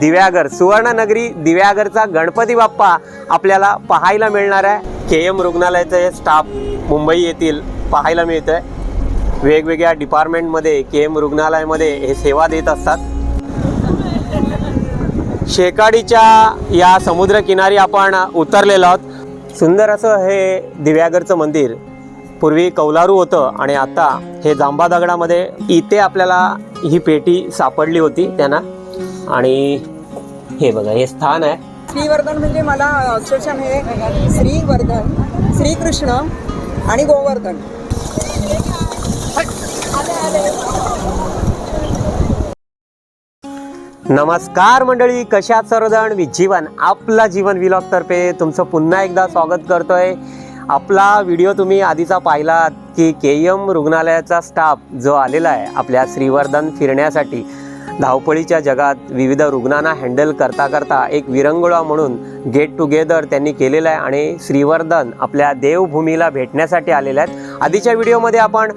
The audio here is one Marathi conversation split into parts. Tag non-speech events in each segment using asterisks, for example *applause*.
दिव्यागर सुवर्णनगरी दिव्यागरचा गणपती बाप्पा आपल्याला पाहायला मिळणार आहे. के एम रुग्णालयाचं हे स्टाफ मुंबई येथील पाहायला मिळतं आहे वेगवेगळ्या डिपार्टमेंटमध्ये के एम रुग्णालयामध्ये हे सेवा देत असतात. शेकाडीच्या या समुद्रकिनारी आपण उतरलेलो आहोत. सुंदर असं हे दिव्यागरचं मंदिर पूर्वी कौलारू होतं आणि आता हे जांबा दगडामध्ये इथे आपल्याला ही पेटी सापडली होती त्यांना. आणि हे बघा हे स्थान आहे. श्रीवर्धन म्हणजे मला अक्षरशः हे श्रीवर्धन श्रीकृष्ण आणि गोवर्धन. नमस्कार मंडळी कशात सर्वजण? मी जीवन आपला जीवन विलॉग तर्फे तुमचं पुन्हा एकदा स्वागत करतोय. आपला व्हिडिओ तुम्ही आधीचा पाहिलात की के एम रुग्णालयाचा स्टाफ जो आलेला आहे आपल्या श्रीवर्धन फिरण्यासाठी धावपळीच्या जगात विविध रुग्णांना हँडल करता करता एक विरंगुळा म्हणून गेट टुगेदर त्यांनी केलेलं आहे आणि श्रीवर्धन आपल्या देवभूमीला भेटण्यासाठी आलेले आहेत. आधीच्या व्हिडिओमध्ये आपण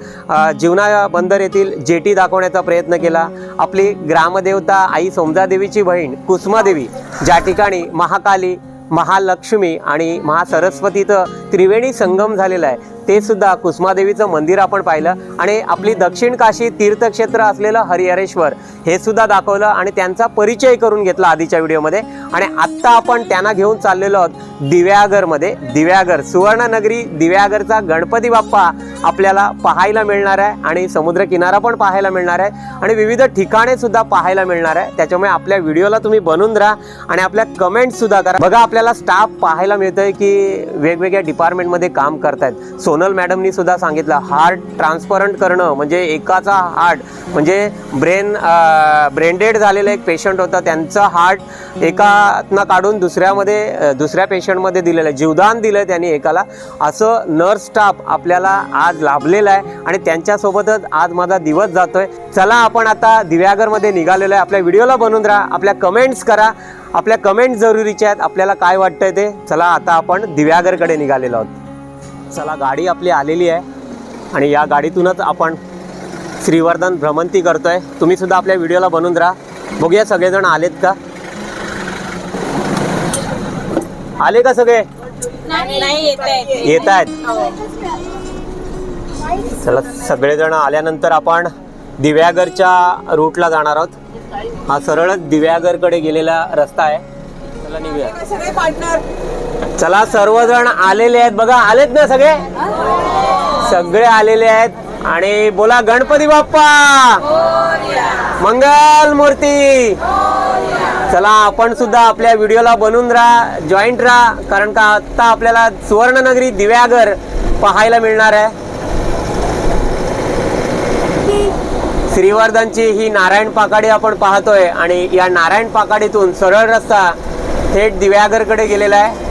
जीवना बंदर येथील जेटी दाखवण्याचा प्रयत्न केला. आपली ग्रामदेवता आई सोमजादेवीची बहीण कुसुमादेवी ज्या ठिकाणी महाकाली महालक्ष्मी आणि महासरस्वतीचं त्रिवेणी संगम झालेला आहे. ते सुद्धा कुसुमादेवीचं मंदिर आपण पाहिलं. आणि आपली दक्षिण काशी तीर्थक्षेत्र असलेलं हरिहरेश्वर हे सुद्धा दाखवलं आणि त्यांचा परिचय करून घेतला आधीच्या व्हिडिओमध्ये. आणि आत्ता आपण त्यांना घेऊन चाललेलो आहोत दिव्यागरमध्ये. दिव्यागर सुवर्णनगरी दिव्यागरचा गणपती बाप्पा आपल्याला पाहायला मिळणार आहे आणि समुद्रकिनारा पण पाहायला मिळणार आहे. आणि विविध ठिकाणे सुद्धा पाहायला मिळणार आहे. त्याच्यामुळे आपल्या व्हिडिओला तुम्ही बनून राहा आणि आपल्या कमेंट सुद्धा करा. बघा आपल्याला स्टाफ पाहायला मिळतोय की वेगवेगळ्या डिपार्टमेंटमध्ये काम करतायत. सोनल मॅडमनी सुद्धा सांगितलं हार्ट ट्रान्सपरंट करणं म्हणजे एकाचा हार्ट म्हणजे ब्रेन ब्रेनडेड झालेलं एक पेशंट होतं त्यांचं हार्ट एकातनं काढून दुसऱ्यामध्ये दुसऱ्या पेशंटमध्ये दिलेलं आहे जीवदान दिलं त्यांनी एकाला. असं नर्स स्टाफ आपल्याला आज लाभलेला आहे आणि त्यांच्यासोबतच आज माझा दिवस जातोय. चला आपण आता दिव्यागरमध्ये निघालेलो आहे. आपल्या व्हिडिओला बनवून राहा आपल्या कमेंट्स करा. आपल्या कमेंट जरुरीच्या आहेत आपल्याला काय वाटतंय ते? चला आता आपण दिव्यागरकडे निघालेलो आहोत. चला गाडी आपली आलेली आहे. आणि या गाडीतूनच आपण श्रीवर्धन भ्रमंती करतोय. तुम्ही सुद्धा आपल्या व्हिडिओला बनवून राहा. बघूया सगळेजण आलेत का? आले का सगळे? नाही येत आहे येत आहेत. चला सगळेजण आल्यानंतर आपण दिव्यागरच्या रूटला जाणार आहोत. हा सरळच दिव्यागरकडे गेलेला रस्ता आहे. चला निघूया. चला सर्वजण आलेले आहेत. बघा आलेत ना सगळे? सगळे आलेले आहेत. आणि बोला गणपती बाप्पा! मंगल मूर्ती चला आपण सुद्धा आपल्या व्हिडिओला बनवून राहा जॉईंट राहा कारण का आत्ता आपल्याला सुवर्णनगरी दिव्यागर पाहायला मिळणार आहे. श्रीवर्धनची ही नारायण पाकाडी आपण पाहतोय आणि या नारायण पाकाडीतून सरळ रस्ता थेट दिव्यागरकडे गेलेला आहे.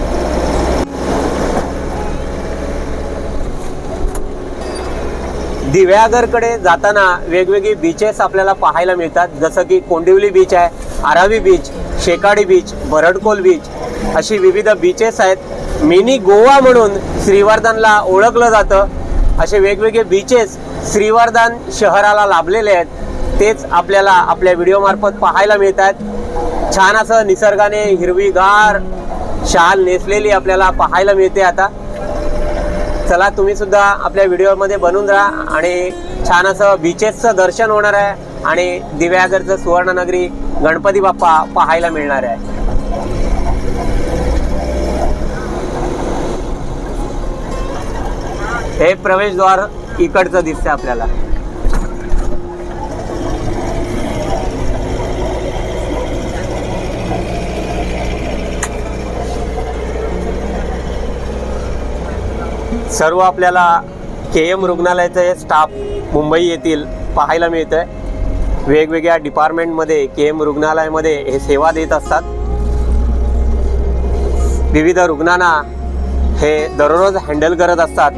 दिव्यागरकडे जाताना वेगवेगळी बीचेस आपल्याला पाहायला मिळतात. जसं की कोंडिवली बीच आहे Aravi beach Shekadi beach Bharadkol beach अशी विविध बीचेस आहेत. मिनी गोवा म्हणून श्रीवर्धनला ओळखलं जातं. असे वेगवेगळे बीचेस श्रीवर्धन शहराला लाभलेले आहेत. तेच आपल्याला आपल्या व्हिडिओमार्फत पाहायला मिळत आहेत. छान असं निसर्गाने हिरवीगार शाल नेसलेली आपल्याला पाहायला मिळते आता. चला तुम्ही सुद्धा आपल्या व्हिडिओमध्ये बनवून राहा आणि छान असं बीचेसचं दर्शन होणार आहे आणि दिव्यागरचं सुवर्णनगरी गणपती बाप्पा पाहायला मिळणार आहे. हे प्रवेशद्वार इकडचं दिसतंय आपल्याला. सर्व आपल्याला के एम रुग्णालयाचे स्टाफ मुंबई येथील पाहायला मिळतं आहे वेगवेगळ्या डिपार्टमेंटमध्ये के एम रुग्णालयामध्ये हे सेवा देत असतात. विविध रुग्णांना हे दररोज हँडल करत असतात.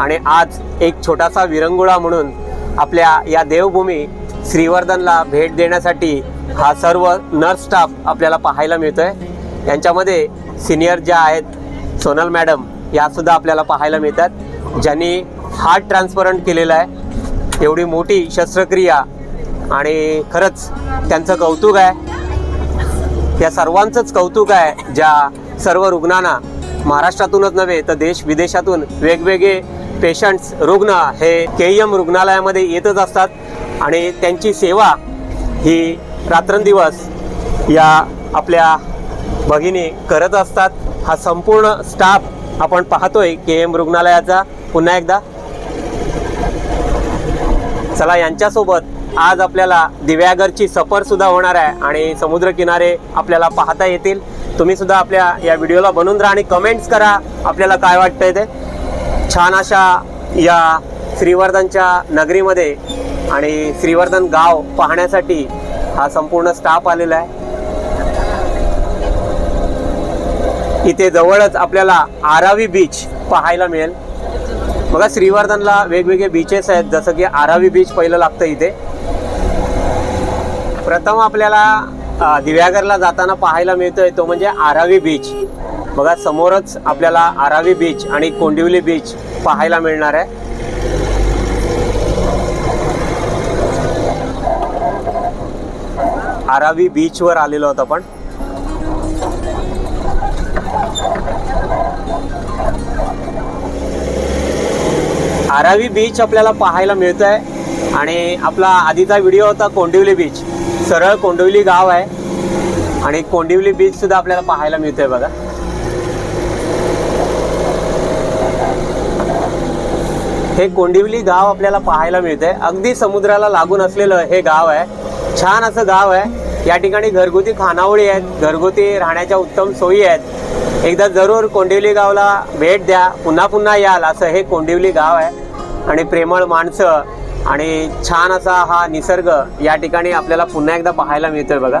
आणि आज एक छोटासा विरंगुळा म्हणून आपल्या या देवभूमी श्रीवर्धनला भेट देण्यासाठी हा सर्व नर्स स्टाफ आपल्याला पाहायला मिळतो आहे यांच्यामध्ये सिनियर ज्या आहेत सोनल मॅडम या सुद्धा आपल्याला पाहायला मिळतात. ज्यांनी हार्ट ट्रान्सपरंट केलेलं आहे एवढी मोठी शस्त्रक्रिया आणि खरंच त्यांचं कौतुक आहे. या सर्वांचंच कौतुक आहे ज्या सर्व रुग्णांना महाराष्ट्रातूनच नव्हे तर देश विदेशातून वेगवेगळे पेशंट्स रुग्ण हे के एम रुग्णालयामध्ये येतच असतात आणि त्यांची सेवा ही रात्रंदिवस या आपल्या भगिनी करत असतात. हा संपूर्ण स्टाफ आपण पाहतोय के एम रुग्णालयाचा पुन्हा एकदा. चला यांच्यासोबत आज आपल्याला दिव्यागरची सफर सुद्धा होणार आहे आणि समुद्रकिनारे आपल्याला पाहता येतील. तुम्ही सुद्धा आपल्या या व्हिडिओला बनून राहा आणि कमेंट्स करा आपल्याला काय वाटतंय ते. छान अशा या श्रीवर्धनच्या नगरीमध्ये आणि श्रीवर्धन गाव पाहण्यासाठी हा संपूर्ण स्टाफ आलेला आहे. इथे जवळच आपल्याला आरावी बीच पाहायला मिळेल. बघा श्रीवर्धनला वेगवेगळे बीचेस आहेत जसं की आरावी बीच पहिलं लागतं इथे. प्रथम आपल्याला दिव्यागरला जाताना पाहायला मिळतोय तो म्हणजे आरावी बीच बघा समोरच आपल्याला आरावी बीच आणि कोंडिवली बीच पाहायला मिळणार आहे. आरावी बीचवर आलेलो आहोत आपण. धारावी बीच आपल्याला पाहायला मिळत आहे आणि आपला आधीचा व्हिडिओ होता कोंडिवली बीच सरळ कोंडिवली गाव आहे. आणि कोंडिवली बीच सुद्धा आपल्याला पाहायला मिळतोय बघा. हे कोंडिवली गाव आपल्याला पाहायला मिळतंय. अगदी समुद्राला लागून असलेलं हे गाव आहे. छान असं गाव आहे. या ठिकाणी घरगुती खानावळी आहेत. घरगुती राहण्याच्या उत्तम सोयी आहेत. एकदा जरूर कोंडिवली गावला भेट द्या. पुन्हा पुन्हा याल. असं हे कोंडिवली गाव आहे. आणि प्रेमळ माणसं आणि छान असा हा निसर्ग या ठिकाणी आपल्याला पुन्हा एकदा पाहायला मिळतोय बघा.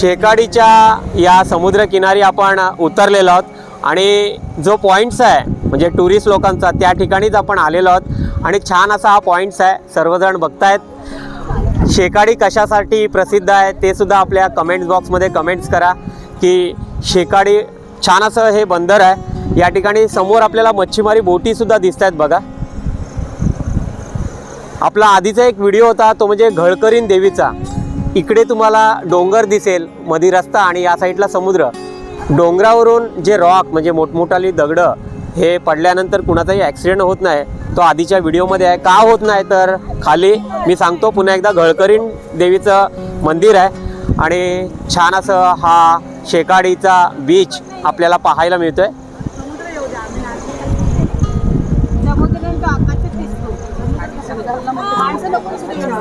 शेकाडीच्या या समुद्रकिनारी आपण उतरलेलो आहोत आणि जो पॉईंट्स आहे म्हणजे टुरिस्ट लोकांचा त्या ठिकाणीच आपण आलेलो आहोत. आणि छान असा हा पॉईंट्स आहे सर्वजण बघतायत. शेकाडी कशासाठी प्रसिद्ध आहे ते सुद्धा आपल्या कमेंट्स बॉक्समध्ये कमेंट्स करा की शेकाडी छान असं हे बंदर आहे. या ठिकाणी समोर आपल्याला मच्छीमारी बोटीसुद्धा दिसत आहेत बघा. आपला आधीचा एक व्हिडिओ होता तो म्हणजे घळकरीन देवीचा. इकडे तुम्हाला डोंगर दिसेल मधी रस्ता आणि या साईडला समुद्र. डोंगरावरून जे रॉक म्हणजे मोठमोठाली दगडं हे पडल्यानंतर कुणाचाही ॲक्सिडेंट होत नाही. तो आधीच्या व्हिडिओमध्ये आहे. का होत नाही तर खाली मी सांगतो पुन्हा एकदा घळकरीण देवीचं मंदिर आहे आणि छान असं हा शेकाडीचा बीच आपल्याला पाहायला मिळतो आहे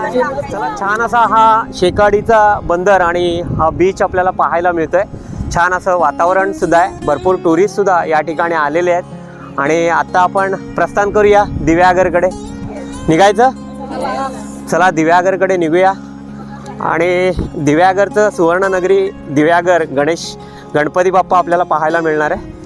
चला छान असा हा शेकाडीचा बंदर आणि हा बीच आपल्याला पाहायला मिळतोय. छान असं वातावरण सुद्धा आहे. भरपूर टुरिस्ट सुद्धा या ठिकाणी आलेले आहेत. आणि आता आपण प्रस्थान करूया दिव्यागरकडे. निघायचं? चला दिव्यागरकडे निघूया. आणि दिव्यागरचं सुवर्णनगरी दिव्यागर गणेश गणपती बाप्पा आपल्याला पाहायला मिळणार आहे.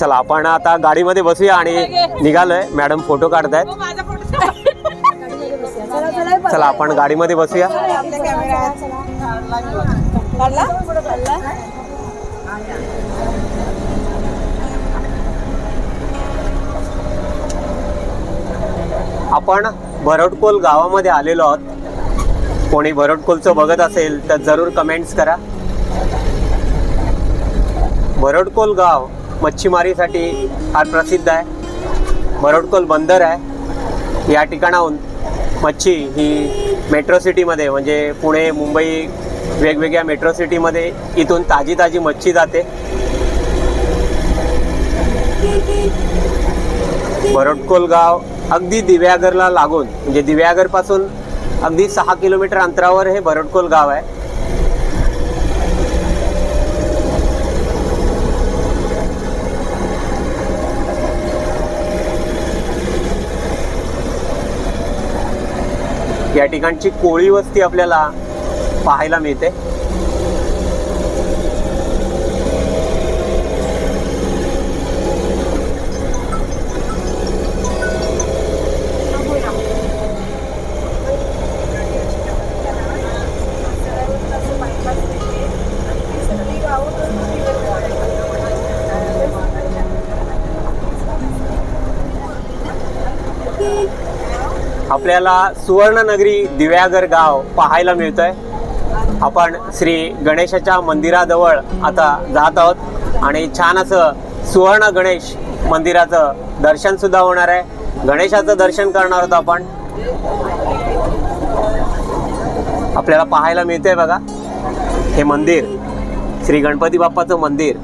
चला आपण आता गाडीमध्ये बसूया आणि निघालोय. मॅडम फोटो काढतायत. चला आपण गाडीमध्ये बसूया. आपण भरटकोल गावामध्ये आलेलो आहोत. कोणी भरडकोलचं बघत असेल तर जरूर कमेंट्स करा. भरटकोल गाव मच्छीमारीसाठी फार प्रसिद्ध आहे. मरडकोल बंदर आहे. या ठिकाणाहून मच्छी ही मेट्रो सिटीमध्ये म्हणजे पुणे मुंबई वेगवेगळ्या मेट्रो सिटीमध्ये इथून ताजी ताजी मच्छी जाते. मरडकोल गाव अगदी दिव्यागरला लागून म्हणजे दिव्यागरपासून अगदी सहा किलोमीटर अंतरावर हे भरडकोल गाव आहे. या ठिकाणची कोळी वस्ती आपल्याला पाहायला मिळते. आपल्याला सुवर्णनगरी दिव्यागर गाव पाहायला मिळतंय. आपण श्री गणेशाच्या मंदिराजवळ आता जात आहोत आणि छान असं सुवर्ण गणेश मंदिराचं दर्शन सुद्धा होणार आहे. गणेशाचं दर्शन करणार आहोत आपण. आपल्याला पाहायला मिळतंय बघा. हे मंदिर श्री गणपती बाप्पाचं मंदिर.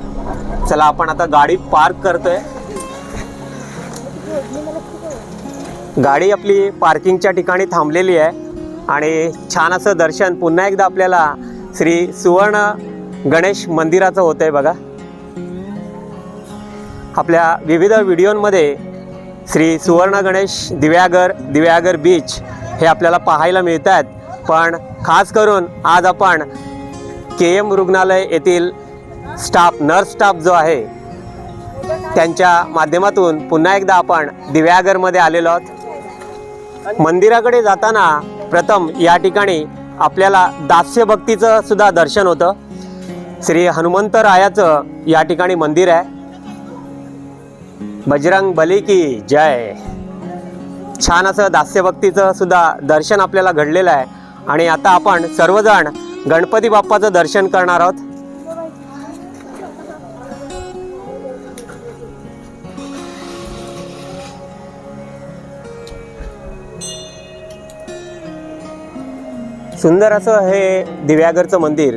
चला आपण आता गाडी पार्क करतोय. गाडी आपली पार्किंगच्या ठिकाणी थांबलेली आहे. आणि छान असं दर्शन. पुन्हा एकदा आपल्याला श्री सुवर्ण गणेश मंदिराचं होतं आहे बघा. आपल्या विविध व्हिडिओंमध्ये श्री सुवर्ण गणेश दिव्यागर दिव्यागर बीच हे आपल्याला पाहायला मिळत आहेत पण खास करून आज आपण के एम रुग्णालय येथील स्टाफ नर्स स्टाफ जो आहे त्यांच्या माध्यमातून पुन्हा एकदा आपण दिव्यागरमध्ये आलेलो आहोत. मंदिराकडे जाताना प्रथम या ठिकाणी आपल्याला दास्य भक्तीचं सुद्धा दर्शन होतं. श्री हनुमंतरायाचं या ठिकाणी मंदिर आहे. बजरंग बली की जय. छान असं दास्यभक्तीचं सुद्धा दर्शन आपल्याला घडलेलं आहे. आणि आता आपण सर्वजण गणपती बाप्पाचं दर्शन करणार आहोत. सुंदर असं हे दिव्यागरचं मंदिर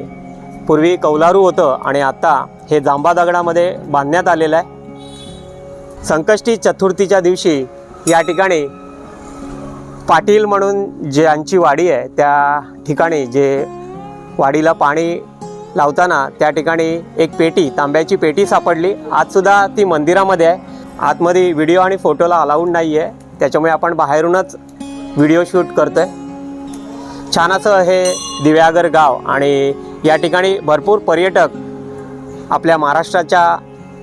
पूर्वी कौलारू होतं आणि आता हे जांबा दगडामध्ये बांधण्यात आलेलं आहे. संकष्टी चतुर्थीच्या दिवशी या ठिकाणी पाटील म्हणून ज्यांची वाडी आहे त्या ठिकाणी जे वाडीला पाणी लावताना त्या ठिकाणी एक पेटी तांब्याची पेटी सापडली. आजसुद्धा ती मंदिरामध्ये आहे. आतमध्ये व्हिडिओ आणि फोटोला अलाउड नाही आहे त्याच्यामुळे आपण बाहेरूनच व्हिडिओ शूट करतो आहे छान असं हे दिव्यागर गाव आणि या ठिकाणी भरपूर पर्यटक आपल्या महाराष्ट्राच्या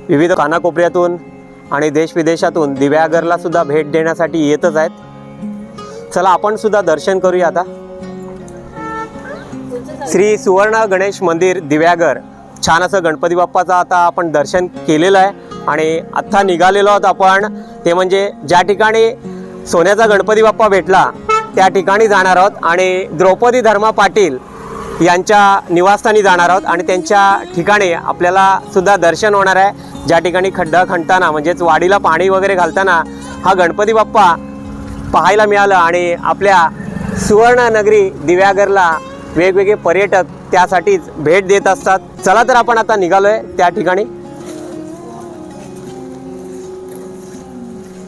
विविध कानाकोपऱ्यातून आणि देशविदेशातून दिव्यागरला सुद्धा भेट देण्यासाठी येतच आहेत. चला आपण सुद्धा दर्शन करूया आता. श्री सुवर्ण गणेश मंदिर दिव्यागर. छान असं गणपती बाप्पाचं आता आपण दर्शन केलेलं आहे आणि आत्ता निघालेलो आहोत आपण. ते म्हणजे ज्या ठिकाणी सोन्याचा गणपती बाप्पा भेटला त्या ठिकाणी जाणार आहोत आणि द्रौपदी धर्मा पाटील यांच्या निवासस्थानी जाणार आहोत आणि त्यांच्या ठिकाणी आपल्याला सुद्धा दर्शन होणार आहे. ज्या ठिकाणी खड्डा खणताना म्हणजेच वाडीला पाणी वगैरे घालताना हा गणपती बाप्पा पाहायला मिळालं आणि आपल्या सुवर्णनगरी दिव्यागरला वेगवेगळे पर्यटक त्यासाठीच भेट देत असतात. चला तर आपण आता निघालो आहे त्या ठिकाणी.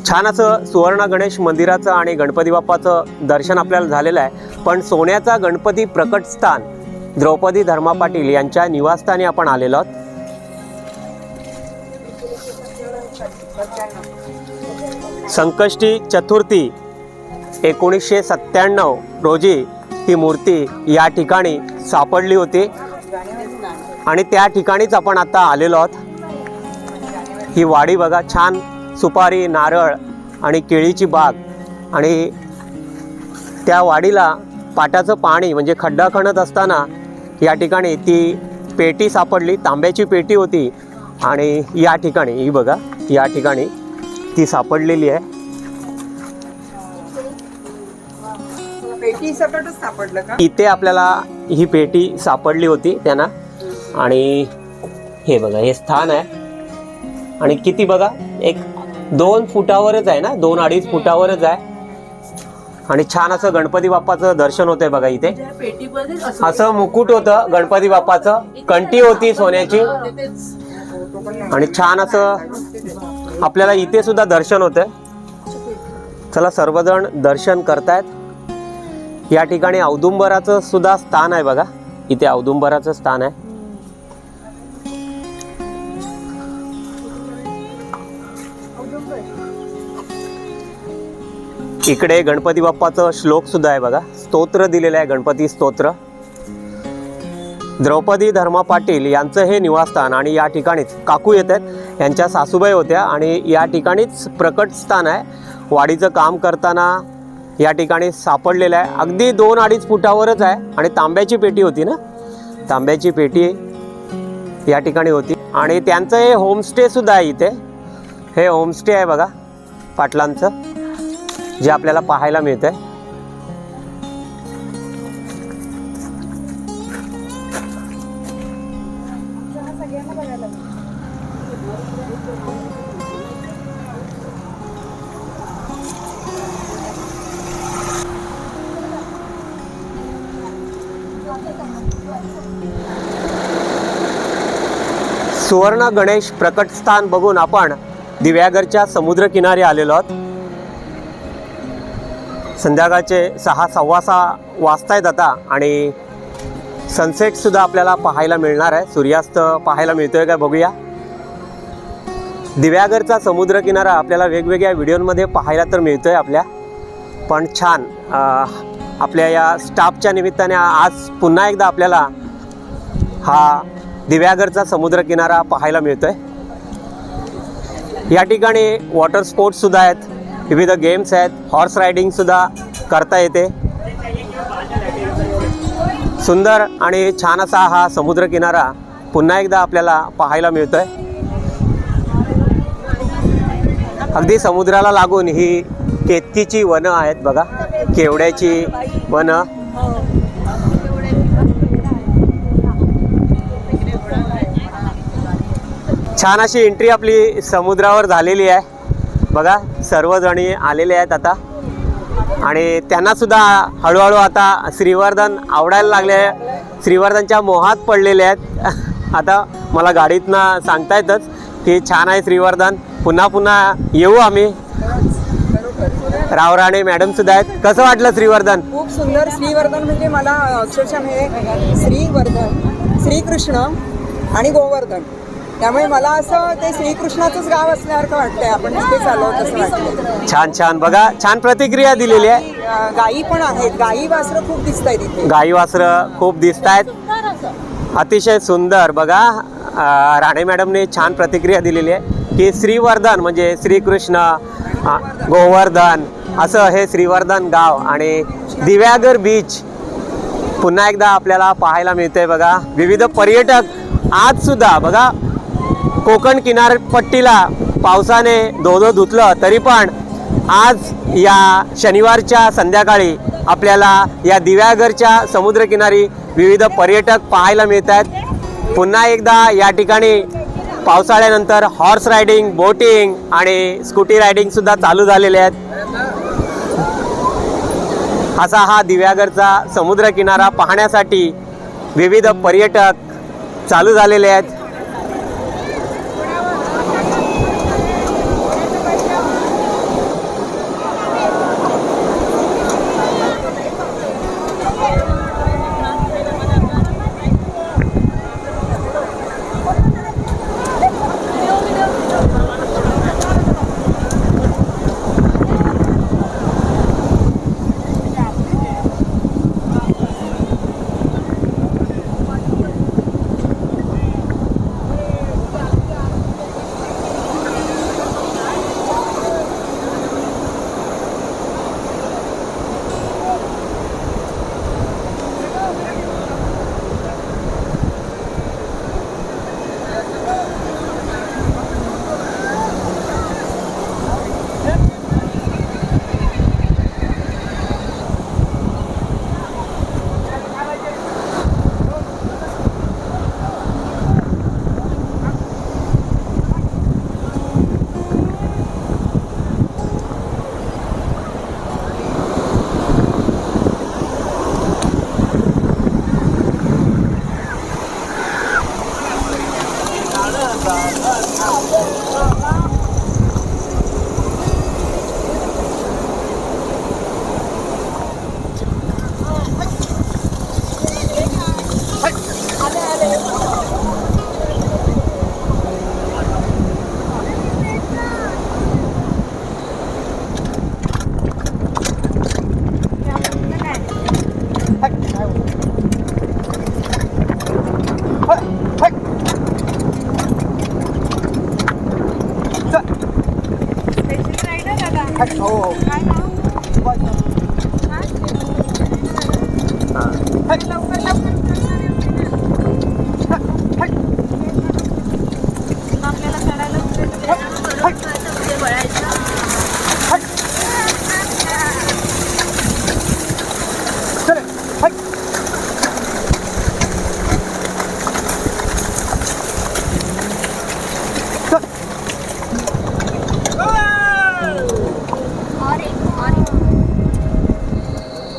छान असं सुवर्ण गणेश मंदिराचं आणि गणपती बाप्पाचं दर्शन आपल्याला झालेलं आहे. पण सोन्याचा गणपती प्रकट स्थान द्रौपदी धर्मा पाटील यांच्या निवासस्थानी आपण आलेलो आहोत. संकष्टी चतुर्थी एकोणीसशे सत्त्याण्णव रोजी ही मूर्ती या ठिकाणी सापडली होती. आणि त्या ठिकाणीच आपण आता आलेलो आहोत. ही वाडी बघा छान सुपारी नारळ आणि केळीची बाग आणि त्या वाडीला पाटाचं पाणी म्हणजे खड्डा खणत असताना या ठिकाणी ती पेटी सापडली तांब्याची पेटी होती आणि या ठिकाणी ही बघा या ठिकाणी ती सापडलेली आहे. पेटी सापडलं का? इथे आपल्याला ही पेटी सापडली होती त्यांना. आणि हे बघा हे स्थान आहे. आणि किती बघा एक दोन फुटावरच आहे ना? दोन अडीच फुटावरच आहे. आणि छान असं गणपती बाप्पाचं दर्शन होतंय बघा इथे. असं मुकुट होतं गणपती बाप्पाचं. कंठी होती सोन्याची. आणि छान असं आपल्याला इथे सुद्धा दर्शन होतंय. चला सर्वजण दर्शन करतायत. या ठिकाणी औदुंबराचं सुद्धा स्थान आहे बघा. इथे औदुंबराचं स्थान आहे. इकडे गणपती बाप्पाचं श्लोक सुद्धा आहे बघा. स्तोत्र दिलेलं आहे गणपती स्तोत्र. द्रौपदी धर्मा पाटील यांचं हे निवासस्थान आणि या ठिकाणीच काकू येत आहेत यांच्या सासूबाई होत्या आणि या ठिकाणीच प्रकट स्थान आहे. वाडीचं काम करताना या ठिकाणी सापडलेलं आहे. अगदी दोन अडीच फुटावरच आहे आणि तांब्याची पेटी होती ना? तांब्याची पेटी या ठिकाणी होती. आणि त्यांचं हे होमस्टे सुद्धा आहे इथे. हे होमस्टे आहे बघा पाटलांचं जे आपल्याला पाहायला मिळतंय. सुवर्ण गणेश प्रकट स्थान बघून आपण दिव्यागरच्या समुद्रकिनारी आलेलो आहोत. संध्याकाळचे सहा सव्वा सहा वाजतायत आता आणि सनसेट सुद्धा आपल्याला पाहायला मिळणार आहे. सूर्यास्त पाहायला मिळतोय का बघूया. दिव्यागरचा समुद्रकिनारा आपल्याला वेगवेगळ्या व्हिडिओमध्ये पाहायला तर मिळतोय आपल्या. पण छान आपल्या या स्टाफच्या निमित्ताने आज पुन्हा एकदा आपल्याला हा दिव्यागरचा समुद्रकिनारा पाहायला मिळतोय. या ठिकाणी वॉटर स्पोर्ट्स सुद्धा आहेत. विविध गेम्स आहेत. हॉर्स रायडिंग सुद्धा करता येते. सुंदर आणि छान असा हा समुद्रकिनारा पुन्हा एकदा आपल्याला पाहायला मिळतोय. अगदी समुद्राला लागून ही केतकीची वनं आहेत बघा. केवड्याची वनं. छान अशी एंट्री आपली समुद्रावर झालेली आहे. बघा सर्वजणी आलेले आहेत आता. आणि त्यांनासुद्धा हळूहळू आता श्रीवर्धन आवडायला लागले आहे. श्रीवर्धनच्या मोहात पडलेले आहेत. *laughs* आता मला गाडीतनं सांगता येतच की छान आहे श्रीवर्धन. पुन्हा पुन्हा येऊ आम्ही. रावराणे मॅडम सुद्धा आहेत. कसं वाटलं श्रीवर्धन? खूप सुंदर. श्रीवर्धन म्हणजे मला अक्षरशः हे श्रीवर्धन श्रीकृष्ण आणि गोवर्धन. त्यामुळे मला असं ते श्रीकृष्णाचंच गाव असल्यासारखं वाटतंय. आपण तिथे चालवत असं वाटतं छान छान. बघा छान प्रतिक्रिया दिलेली आहे. अं, गायी पण आहेत. गायी वासरं खूप दिसत आहेत इथे. गाई वासरं खूप दिसत आहेत अतिशय सुंदर. बघा अं, राणे मॅडमने छान प्रतिक्रिया दिलेली आहे की श्रीवर्धन म्हणजे श्रीकृष्ण अं, गोवर्धन असं हे श्रीवर्धन गाव आणि दिव्यागर बीच पुन्हा एकदा आपल्याला पाहायला मिळतंय बघा. विविध पर्यटक आज सुद्धा बघा कोकण किनारपट्टीला पावसाने धोधो धुतलं तरी पण आज या शनिवारच्या संध्याकाळी आपल्याला या दिव्यागरच्या समुद्रकिनारी विविध पर्यटक पाहायला मिळत आहेत पुन्हा एकदा या ठिकाणी पावसाळ्यानंतर हॉर्स रायडिंग बोटिंग आणि स्कूटी रायडिंगसुद्धा चालू झालेले आहेत. असा हा दिव्यागरचा समुद्रकिनारा पाहण्यासाठी विविध पर्यटक चालू झालेले आहेत.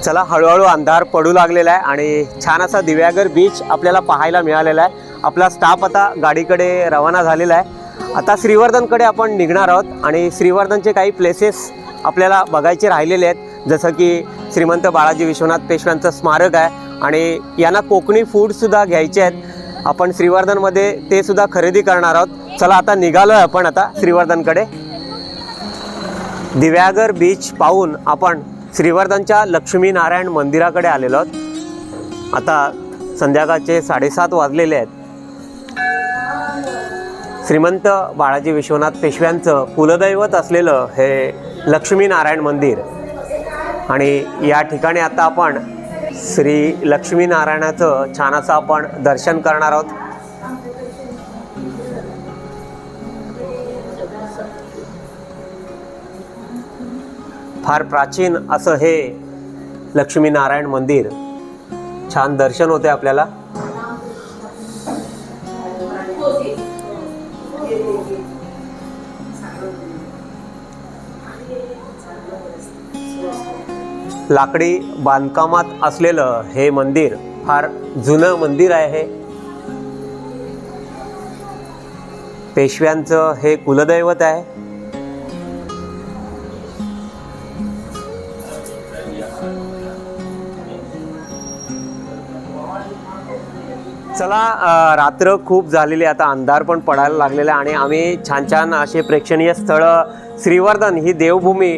चला हळूहळू अंधार पडू लागलेला आहे आणि छान असा दिव्यागर बीच आपल्याला पाहायला मिळालेला आहे. आपला स्टाफ आता गाडीकडे रवाना झालेला आहे. आता श्रीवर्धनकडे आपण निघणार आहोत आणि श्रीवर्धनचे काही प्लेसेस आपल्याला बघायचे राहिलेले आहेत. जसं की श्रीमंत बाळाजी विश्वनाथ पेशव्यांचं स्मारक आहे आणि यांना कोकणी फूडसुद्धा घ्यायचे आहेत. आपण श्रीवर्धनमध्ये ते सुद्धा खरेदी करणार आहोत. चला आता निघालो आहे आपण आता श्रीवर्धनकडे. दिव्यागर बीच पाहून आपण श्रीवर्धनच्या लक्ष्मीनारायण मंदिराकडे आलेलो आहोत. आता संध्याकाळचे साडेसात वाजलेले आहेत. श्रीमंत बाळाजी विश्वनाथ पेशव्यांचं कुलदैवत असलेलं हे लक्ष्मीनारायण मंदिर. आणि या ठिकाणी आता आपण श्री लक्ष्मीनारायणाचं छान असं आपण दर्शन करणार आहोत. फार प्राचीन असं हे लक्ष्मीनारायण मंदिर. छान दर्शन होते आपल्याला. लाकडी बांधकामात असलेलं हे मंदिर फार जुनं मंदिर आहे. हे पेशव्यांचं हे कुलदैवत आहे. चला रात्र खूप झालेली आता अंधार पण पडायला लागलेला आहे आणि आम्ही छान छान असे प्रेक्षणीय स्थळं श्रीवर्धन ही देवभूमी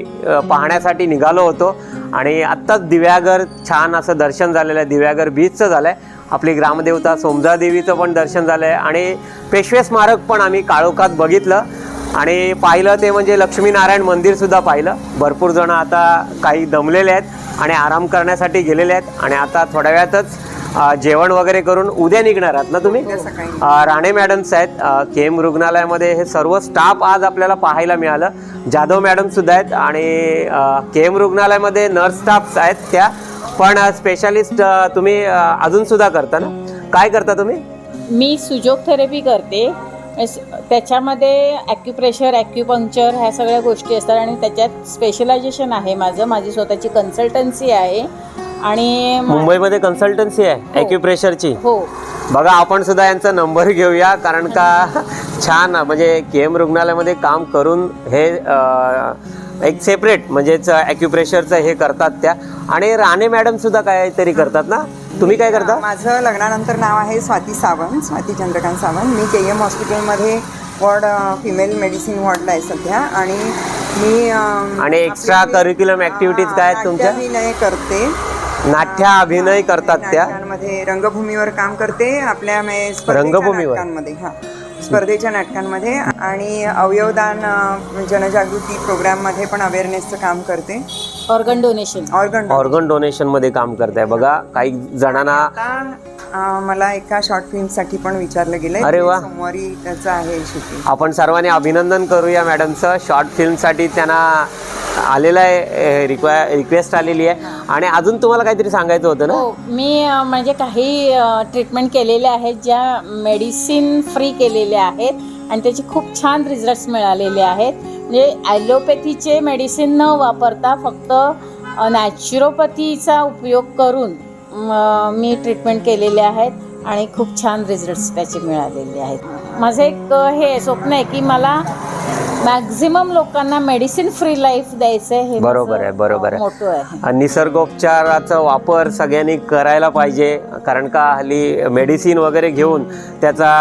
पाहण्यासाठी निघालो होतो. आणि आत्ताच दिव्यागर छान असं दर्शन झालेलं आहे. दिव्यागर बीचचं झालं आहे आपली ग्रामदेवता सोमजा देवीचं पण दर्शन झालं आहे आणि पेशवे स्मारक पण आम्ही काळोखात बघितलं. आणि पाहिलं ते म्हणजे लक्ष्मीनारायण मंदिरसुद्धा पाहिलं. भरपूर जण आता काही दमलेले आहेत आणि आराम करण्यासाठी गेलेले आहेत. आणि आता थोड्या वेळातच जेवण वगैरे करून उद्या निघणार आहात ना तुम्ही? राणे मॅडम्स आहेत. के एम रुग्णालयामध्ये हे सर्व स्टाफ आज आपल्याला पाहायला मिळालं. जाधव मॅडम सुद्धा आहेत आणि के एम रुग्णालयामध्ये नर्स स्टाफ आहेत त्या. पण स्पेशालिस्ट तुम्ही अजून सुद्धा करता ना? काय करता तुम्ही? मी सुजोग थेरपी करते त्याच्यामध्ये ॲक्युप्रेशर ॲक्युपंक्चर ह्या सगळ्या गोष्टी असतात आणि त्याच्यात स्पेशलायझेशन आहे माझं. माझी स्वतःची कन्सल्टन्सी आहे. आणि मा- मुंबईमध्ये कन्सल्टन्सी आहे हो. ॲक्युप्रेशरची हो. बघा आपण सुद्धा यांचा नंबर घेऊया कारण का *laughs* छान म्हणजे के एम रुग्णालयामध्ये काम करून हे एक सेपरेट म्हणजेच ॲक्युप्रेशरचं हे करतात त्या. आणि राणे मॅडम सुद्धा काहीतरी करतात ना? तुम्ही काय करता? माझं लग्नानंतर नाव आहे स्वाती सावंत स्वाती चंद्रकांत सावंत. मी के एम हॉस्पिटलमध्ये वॉर्ड फिमेल मेडिसिन वॉर्डला आहे सध्या. आणि मी आणि आपले- curriculum activities काय आहेत तुमच्या? नाट्याभिनय करते. नाट्य अभिनय करतात त्या. नाटकांमध्ये रंगभूमीवर काम करते आपल्या स्पर्धेच्या रंगभूमीवर? नाटकांमध्ये हा. स्पर्धेच्या नाटकांमध्ये आणि अवयवदान अं, जनजागृती प्रोग्राममध्ये पण अवेअरनेसचं काम करते. ऑर्गन डोनेशन ऑर्गन ऑर्गन डोनेशनमध्ये काम करताय. बघा काही जणांना आता अं, मला एका शॉर्ट फिल्मसाठी पण विचारलं गेलंय. अरे वा. सोमवारी त्याचं आहे शूटिंग आपण सर्वांनी अभिनंदन करूया मॅडमचं. शॉर्ट फिल्मसाठी त्यांना आलेलं आहे रिक्वा रिक्वेस्ट आलेली आहे. आणि अजून तुम्हाला काहीतरी सांगायचं होतं ना? हो मी अ, म्हणजे काही ट्रीटमेंट केलेल्या आहेत ज्या मेडिसिन फ्री केलेल्या आहेत. आणि त्याचे खूप छान रिझल्ट्स मिळालेले आहेत. म्हणजे ॲलोपॅथीचे मेडिसिन न वापरता फक्त नॅचरोपॅथीचा उपयोग करून मी ट्रीटमेंट केलेले आहेत आणि खूप छान रिझल्ट्स त्याचे मिळालेले आहेत. माझं एक हे स्वप्न आहे की मला मॅक्झिमम लोकांना मेडिसिन फ्री लाईफ द्यायचं आहे हे बरोबर माझं, आहे, बरोबर आहे. आणि निसर्गोपचाराचा वापर सगळ्यांनी करायला पाहिजे कारण का हल्ली मेडिसिन वगैरे घेऊन त्याचा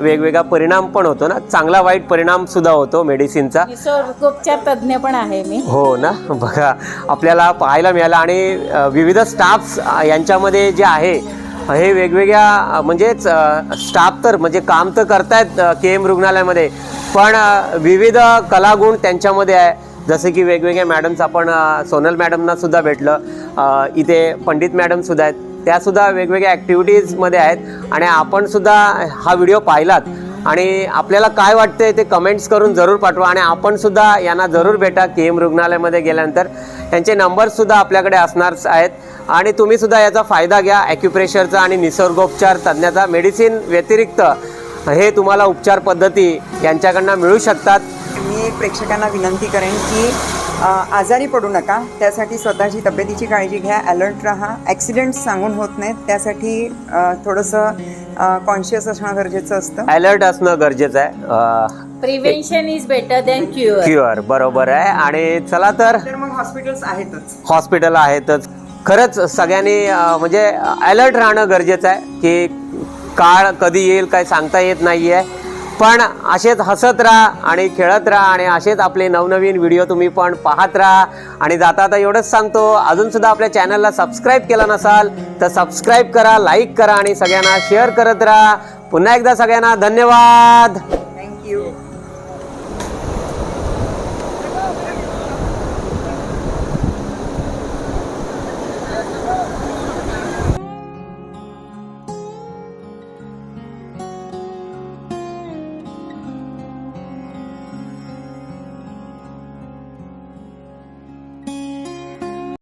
वेगवेगळा परिणाम पण होतो ना. चांगला वाईट परिणाम सुद्धा होतो मेडिसिनचा निसर्गोपचार तज्ज्ञ पण आहे मी. हो ना. बघा आपल्याला पाहायला मिळालं आणि अ, विविध स्टाफ्स यांच्यामध्ये जे आहे हे वेगवेगळ्या म्हणजेच स्टाफ तर म्हणजे काम तर करतायत के एम रुग्णालयामध्ये. पण विविध कलागुण त्यांच्यामध्ये आहे. जसे की वेगवेगळ्या मॅडम्स आपण सोनल मॅडमना सुद्धा भेटलं. इथे पंडित मॅडम सुद्धा आहेत. त्यासुद्धा वेगवेगळ्या ॲक्टिव्हिटीजमध्ये आहेत. आणि आपण सुद्धा हा व्हिडिओ पाहिलात. आणि आपल्याला काय वाटतंय ते कमेंट्स करून जरूर पाठवा. आणि आपण सुद्धा यांना जरूर भेटा के एम रुग्णालयामध्ये गेल्यानंतर. त्यांचे नंबर्ससुद्धा आपल्याकडे असणार आहेत. आणि तुम्ही सुद्धा याचा फायदा घ्या. ॲक्युप्रेशरचा आणि निसर्गोपचार तज्ज्ञाचा मेडिसिन व्यतिरिक्त हे तुम्हाला उपचार पद्धती यांच्याकडनं मिळू शकतात. मी प्रेक्षकांना विनंती करेन की आजारी पडू नका. त्यासाठी स्वतःची तब्येतीची काळजी घ्या. अलर्ट राहा. ॲक्सिडेंट सांगून होत नाहीत. त्यासाठी थोडंसं कॉन्शियस असणं गरजेचं असतं. अलर्ट असणं गरजेचं आहे. Prevention is better than cure cure बरोबर आहे. आणि चला तर तर मग हॉस्पिटल्स आहेतच. हॉस्पिटल आहेतच. खरंच सगळ्यांनी म्हणजे अलर्ट राहणं गरजेचं आहे की काळ कधी येईल काय सांगता येत नाही आहे पण असेच हसत राहा आणि खेळत राहा आणि असेच आपले नवनवीन व्हिडिओ तुम्ही पण पाहत राहा. आणि जाता आता एवढंच सांगतो अजूनसुद्धा आपल्या चॅनलला सबस्क्राईब केला नसाल तर सबस्क्राईब करा लाईक करा आणि सगळ्यांना शेअर करत राहा. पुन्हा एकदा सगळ्यांना धन्यवाद. थँक्यू